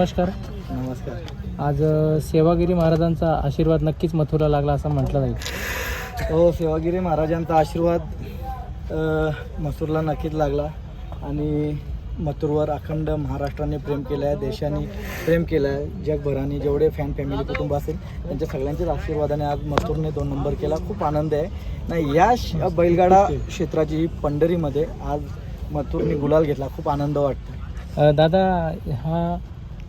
नमस्कार. नमस्कार. आज अ, सेवागिरी महाराजांचा आशीर्वाद नक्कीच मथुरा लागला असं म्हटलं जाईल. हो सेवागिरी महाराजांचा आशीर्वाद अ, मथुरला नक्कीच लागला. आणि मथुरवर अखंड महाराष्ट्राने प्रेम केलं आहे देशाने प्रेम केलं आहे. जगभराने जेवढे फॅन फॅमिली कुटुंब असेल त्यांच्या सगळ्यांच्याच आशीर्वादाने आज मथुरने दोन नंबर केला. खूप आनंद आहे. नाही या श- बैलगाडा क्षेत्राची ही पंढरीमध्ये आज मथुरने गुलाल घेतला. खूप आनंद वाटतो. अ, दादा हा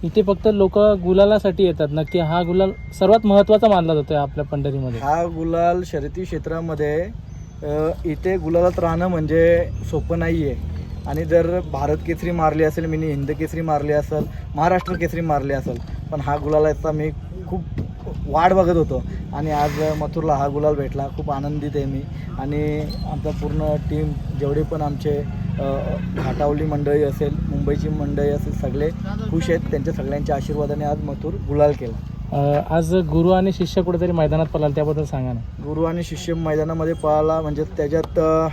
इथे फक्त लोक गुलालासाठी येतात. नक्की हा गुलाल सर्वात महत्त्वाचा मानला जातो आपल्या पंढरीमध्ये. हा गुलाल शर्यती क्षेत्रामध्ये अ, इथे गुलालात राहणं म्हणजे सोपं नाही आहे आणि जर भारत केसरी मारली असेल मी हिंद केसरी मारली असेल महाराष्ट्र केसरी मारली असेल पण हा गुलालाचा मी खूप वाट बघत होतो. आणि आज मथुरला हा गुलाल भेटला. खूप आनंदित आहे मी. आणि आमचा पूर्ण टीम जेवढे पण आमचे अ, घाटावली मंडळी असेल मुंबईची मंडळी असेल सगळे खुश आहेत. त्यांच्या सगळ्यांच्या आशीर्वादाने आज मथुर गुलाल केला. अ, आज गुरु आणि शिष्य कुठेतरी मैदानात पळाल त्याबद्दल सांगा ना. गुरु आणि शिष्य मैदानामध्ये पळाला म्हणजे त्याच्यात अ,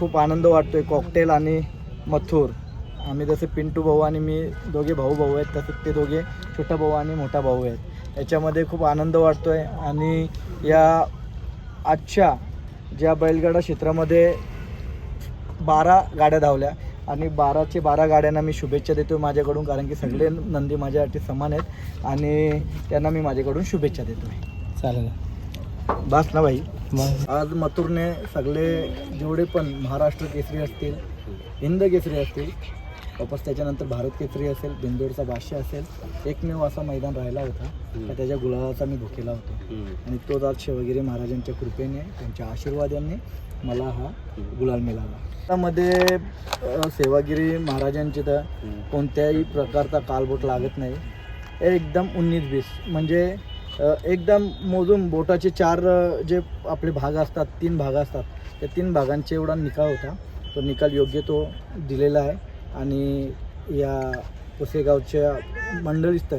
खूप आनंद वाटतोय कॉकटेल आणि मथुर. आम्ही जसे पिंटू भाऊ आणि मी दोघे भाऊ भाऊ आहेत तसे ते दोघे छोटा भाऊ आणि मोठा भाऊ आहेत. याच्यामध्ये खूप आनंद वाटतोय आणि या आजच्या ज्या बैलगाडा क्षेत्रामध्ये बारा गाड्या धावल्या आणि बाराचे बारा गाड्यांना मी शुभेच्छा देतो माझ्याकडून कारण की सगळे नंदी माझ्यासाठी समान आहेत आणि त्यांना मी माझ्याकडून शुभेच्छा देतो चालेल. बस ना भाई. आज मथुरने सगळे जेवढे पण महाराष्ट्र केसरी असतील हिंद केसरी असतील वापस त्याच्यानंतर भारत केसरी असेल बिंदोडचा बादशाह असेल एकमेव असा मैदान राहिला होता. त्याच्या गुलाबाचा मी भुकेला होतो. आणि तोच आज शिवगिरी महाराजांच्या कृपेने त्यांच्या आशीर्वादाने मला हा गुलाल मिळाला. त्यामध्ये सेवागिरी महाराजांचे तर कोणत्याही प्रकारचा कालबोट लागत नाही. हे एकदम उन्नीस बीस म्हणजे एकदम मोजून बोटाचे चार जे आपले भाग असतात तीन भाग असतात त्या तीन भागांचे एवढा निकाल होता. तो निकाल योग्य तो दिलेला आहे. आणि या पुसेगावच्या मंडळीस्त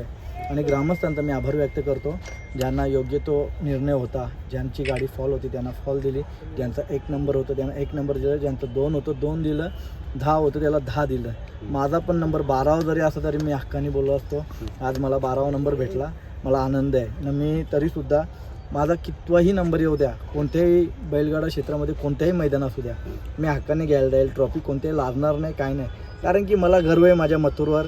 आणि ग्रामस्थांचा मी आभार व्यक्त करतो ज्यांना योग्य तो निर्णय होता ज्यांची गाडी फॉल होती त्यांना फॉल दिली. ज्यांचा एक नंबर होतं त्यांना एक नंबर दिलं ज्यांचं दोन होतं दोन दिलं दहा होतं त्याला दहा दिलं. माझा पण नंबर बारावा जरी असला तरी मी हक्काने बोललो असतो. आज मला बारावा नंबर भेटला. मला आनंद आहे. न मी तरीसुद्धा माझा कितवाही नंबर येऊ द्या कोणत्याही बैलगाडा क्षेत्रामध्ये कोणत्याही मैदान असू द्या मी हक्काने घ्यायला जाईल. ट्रॉफी कोणत्याही लागणार नाही काय नाही. कारण की मला गर्व आहे माझ्या मथुरवर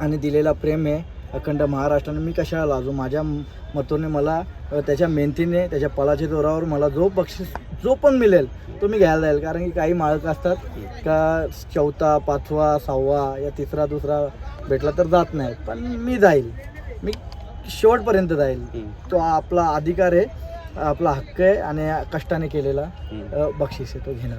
आणि दिलेला प्रेम आहे. अखंड महाराष्ट्राने मी कशाला लाजू? माझ्या म- मथुरने मला त्याच्या मेहनतीने त्याच्या पळाच्या जोरावर मला जो बक्षीस जो पण मिळेल तो मी घ्यायला जाईल. कारण की काही मालक असतात का चौथा पाचवा सहावा या तिसरा दुसरा भेटला तर जात नाही. पण मी जाईल. मी शेवटपर्यंत जाईल. तो आपला अधिकार आहे आपला हक्क आहे आणि कष्टाने केलेला बक्षीस आहे तो घेणार.